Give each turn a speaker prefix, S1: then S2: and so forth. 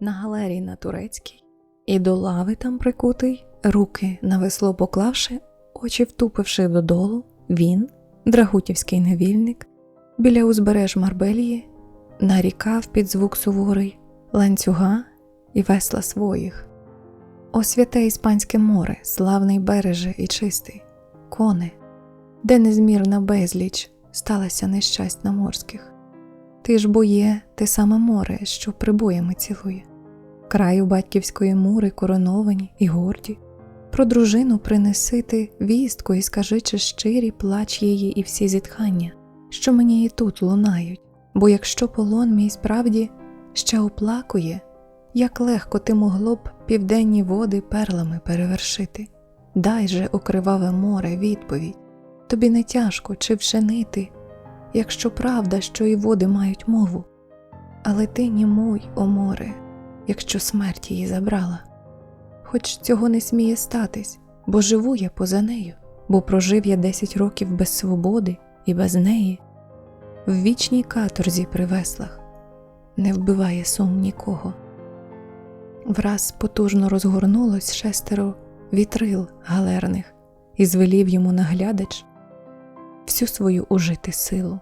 S1: на галерії на турецькій, і до лави там прикутий, руки на весло поклавши, очі втупивши додолу, він, драгутівський невільник, біля узбереж Марбелії, нарікав під звук суворий ланцюга і весла своїх. О святе іспанське море, славний береже і чистий, коне, де незмірна безліч сталася нещастя морських. Ти ж бо є те саме море, що прибоями цілує, краю батьківської мури короновані і горді. Про дружину принеси ти вістку і скажи, чи щирі плач її і всі зітхання, що мені і тут лунають, бо якщо полон мій справді ще оплакує, як легко ти могло б південні води перлами перевершити. Дай же, окриваве море, відповідь, тобі не тяжко чи вчинити, якщо правда, що і води мають мову. Але ти німуй, о море, якщо смерть її забрала. Хоч цього не сміє статись, бо живу я поза нею, бо прожив я десять років без свободи і без неї, в вічній каторзі при веслах, не вбиває сум нікого. Враз потужно розгорнулось шестеро вітрил галерних і звелів йому наглядач всю свою ужити силу.